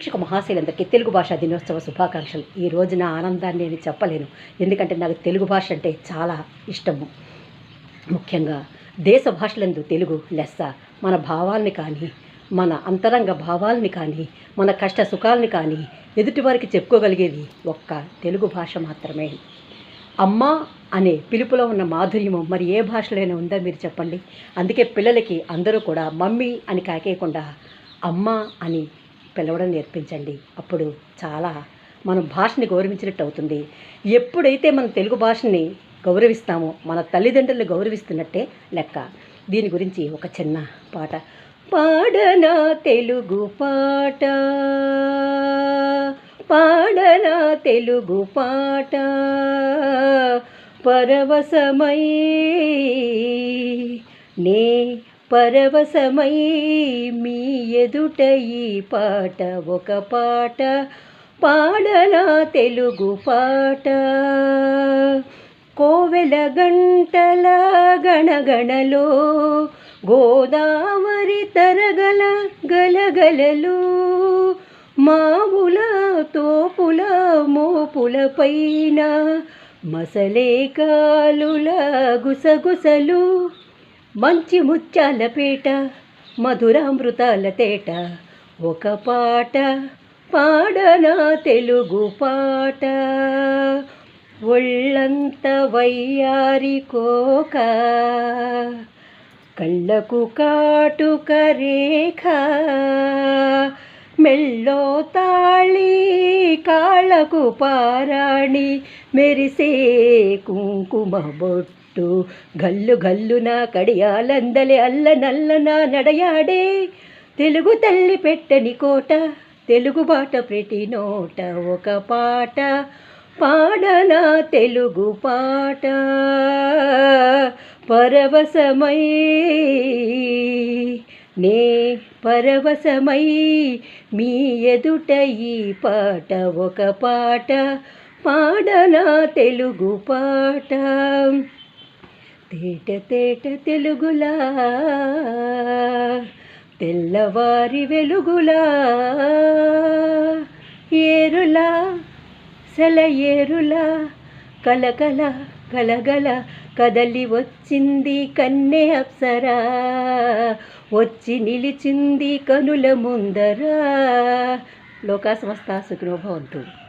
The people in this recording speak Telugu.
వీక్షక మహాశైలందరికీ తెలుగు భాషా దినోత్సవ శుభాకాంక్షలు. ఈ రోజు నా ఆనందాన్ని నేను చెప్పలేను. ఎందుకంటే నాకు తెలుగు భాష అంటే చాలా ఇష్టము. ముఖ్యంగా దేశ భాషలందు తెలుగు లెస్స. మన భావాల్ని కానీ మన అంతరంగ భావాల్ని కానీ మన కష్ట సుఖాల్ని కానీ ఎదుటివారికి చెప్పుకోగలిగేది ఒక్క తెలుగు భాష మాత్రమే. అమ్మ అనే పిలుపులో ఉన్న మాధుర్యము మరి ఏ భాషలోనే ఉందా మీరు చెప్పండి. అందుకే పిల్లలకి అందరూ కూడా మమ్మీ అని కాకేయకుండా అమ్మ అని పిలవడం నేర్పించండి. అప్పుడు చాలా మన భాషని గౌరవించినట్టు అవుతుంది. ఎప్పుడైతే మన తెలుగు భాషని గౌరవిస్తామో మన తల్లిదండ్రులు గౌరవిస్తున్నట్టే లెక్క. దీని గురించి ఒక చిన్న పాట. పాడనా తెలుగు పాట? పాడనా తెలుగు పాట? పరవశమై నే పరవశమై మీ ఎదుట ఈ పాట ఒక పాట. పాడనా తెలుగు పాట. కోవెల గంటల గణగణలో గోదావరి తరగల గలగలలు మావుల తోపుల మోపుల పైన మసలే కాలుల గుసగుసలు. మంచి ముత్యాల పీట మధురామృతాల తేట. ఒక పాట పాడనా తెలుగు పాట. ఒళ్ళంత వయ్యారి కోక కళ్ళకు కాటుక రేఖ. మెల్లో తాళి కాళ్ళకు పారాణి మెరిసే కుంకుమ బొట్టు. గల్లు గల్లున కడియాలందలి అల్ల నల్లన నడయాడే తెలుగు తల్లి పెట్టని కోట. తెలుగు బాట ప్రతి నోట ఒక పాట. పాడనా తెలుగు పాట. పరవశమై నే పరవశమై మీ ఎదుట ఈ పాట ఒక పాట. పాడనా తెలుగు పాట. తేట తేట తెలుగులా తెల్లవారి వెలుగులా ఏరులా సెలయేరులా కలకల గలగల కదలి వచ్చింది కన్నె అప్సరా. వచ్చి నిలిచింది కనుల ముందరా. లోకా సమస్త సుఖినోభవంతు